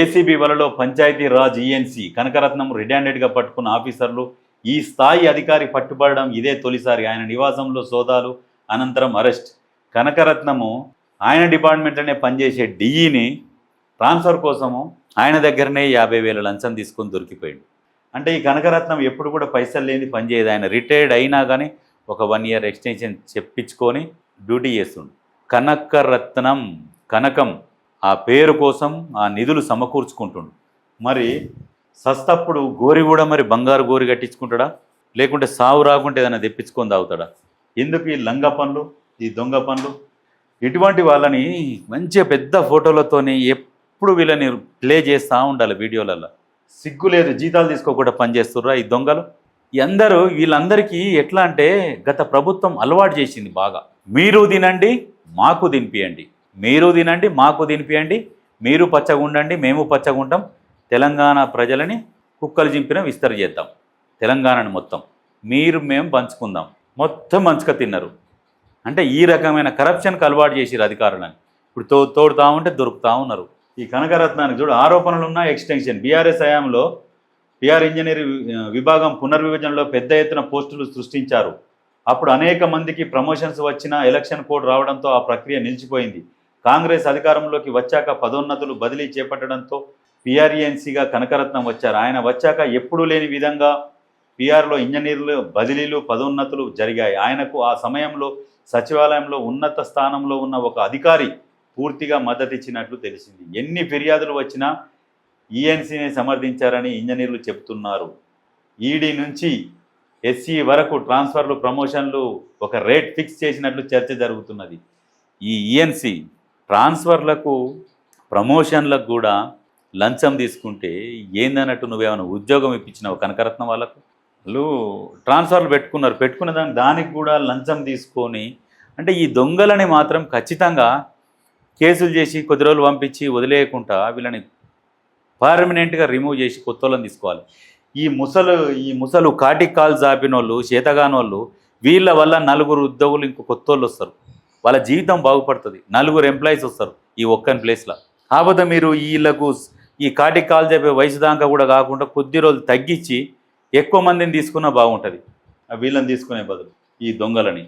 ACB వలలో Panchayati Raj ENC Kanakaratnam red పట్టుకున్న ఆఫీసర్లు ఈ స్థాయి అధికారి పట్టుబడడం ఇదే తొలిసారి. ఆయన నివాసంలో సోదాలు అనంతరం అరెస్ట్. కనకరత్నము ఆయన డిపార్ట్మెంట్లోనే పనిచేసే డిఈని ట్రాన్స్ఫర్ కోసము ఆయన దగ్గరనే యాభై వేల లంచం తీసుకొని దొరికిపోయాడు. అంటే ఈ కనకరత్నం ఎప్పుడు కూడా పైసలు లేని పనిచేయదు ఆయన రిటైర్డ్ అయినా కానీ ఒక వన్ ఇయర్ ఎక్స్టెన్షన్ చెప్పించుకొని డ్యూటీ చేస్తుండు. కనకరత్నం కనకం ఆ పేరు కోసం ఆ నిధులు సమకూర్చుకుంటుండు. మరి సస్తప్పుడు గోరి కూడా మరి బంగారు గోరి కట్టించుకుంటాడా? లేకుంటే సావు రాకుంటే ఏదైనా తెప్పించుకొని తాగుతాడా? ఎందుకు ఈ లంగ పనులు ఈ దొంగ పనులు ఇటువంటి వాళ్ళని మంచిగా పెద్ద ఫోటోలతోని ఎప్పుడు వీళ్ళని ప్లే చేస్తూ ఉండాలి వీడియోలలో సిగ్గు లేదు జీతాలు తీసుకోకుండా పనిచేస్తుర్రా ఈ దొంగలు. ఈ అందరూ వీళ్ళందరికీ ఎట్లా అంటే గత ప్రభుత్వం అలవాటు చేసింది బాగా. మీరు తినండి మాకు తినిపియండి. మీరు తినండి మాకు తినిపియండి మీరు పచ్చగా ఉండండి మేము పచ్చగా ఉంటాం. తెలంగాణ ప్రజలని కుక్కలు చింపిన విస్తర చేద్దాం. తెలంగాణను మొత్తం. మీరు మేము పంచుకుందాం. మొత్తం మంచుక తిన్నారు. అంటే ఈ రకమైన కరప్షన్కి అలవాటు చేసారు అధికారులని. ఇప్పుడు తో తోడుతా ఉంటే దొరుకుతూ ఉన్నారు. ఈ కనకరత్నానికి చూడు ఆరోపణలు ఉన్న ఎక్స్టెన్షన్. బీఆర్ఎస్ హయాంలో పిఆర్ ఇంజనీర్ విభాగం పునర్విభజనలో పెద్ద ఎత్తున పోస్టులు సృష్టించారు. అప్పుడు అనేక మందికి ప్రమోషన్స్ వచ్చినా ఎలక్షన్ కోడ్ రావడంతో ఆ ప్రక్రియ నిలిచిపోయింది. కాంగ్రెస్ అధికారంలోకి వచ్చాక పదోన్నతులు బదిలీ చేపట్టడంతో పిఆర్ఈఎన్సీగా కనకరత్నం వచ్చారు. ఆయన వచ్చాక ఎప్పుడూ లేని విధంగా పిఆర్లో ఇంజనీర్లు బదిలీలు పదోన్నతులు జరిగాయి. ఆయనకు ఆ సమయంలో సచివాలయంలో ఉన్నత స్థానంలో ఉన్న ఒక అధికారి పూర్తిగా మద్దతు ఇచ్చినట్లు తెలిసింది. ఎన్ని ఫిర్యాదులు వచ్చినా ఈఎన్సీని సమర్థించారని ఇంజనీర్లు చెబుతున్నారు. ఈడీ నుంచి ఎస్సీ వరకు ట్రాన్స్ఫర్లు ప్రమోషన్లు ఒక రేట్ ఫిక్స్ చేసినట్లు చర్చ జరుగుతున్నది. ఈ ఈఎన్సీ ట్రాన్స్ఫర్లకు ప్రమోషన్లకు కూడా లంచం తీసుకుంటే ఏందన్నట్టు నువ్వేమైనా ఉద్యోగం ఇప్పించినావు కనకరత్నం వాళ్ళకు? వాళ్ళు ట్రాన్స్ఫర్లు పెట్టుకున్నారు. పెట్టుకున్న దాని దానికి కూడా లంచం తీసుకొని అంటే ఈ దొంగలని మాత్రం ఖచ్చితంగా కేసులు చేసి కొద్ది రోజులు పంపించి వదిలేయకుండా వీళ్ళని పర్మనెంట్గా రిమూవ్ చేసి కొత్త వాళ్ళని తీసుకోవాలి. ఈ ముసలు ఈ ముసలు కాటికి కాలు జాపిన వాళ్ళు వాళ్ళు వీళ్ళ వల్ల నలుగురు ఉద్యోగులు ఇంకో కొత్త వాళ్ళు వస్తారు. వాళ్ళ జీవితం బాగుపడుతుంది. నలుగురు ఎంప్లాయీస్ వస్తారు ఈ ఒక్కని ప్లేస్లో కాకపోతే మీరు వీళ్ళకు ఈ కాటికి కాలు చెప్పే వయసు దాకా కూడా కాకుండా కొద్ది రోజులు తగ్గించి ఎక్కువ మందిని తీసుకున్నా బాగుంటుంది. ఆ వీళ్ళని తీసుకునే బదులు ఈ దొంగలని.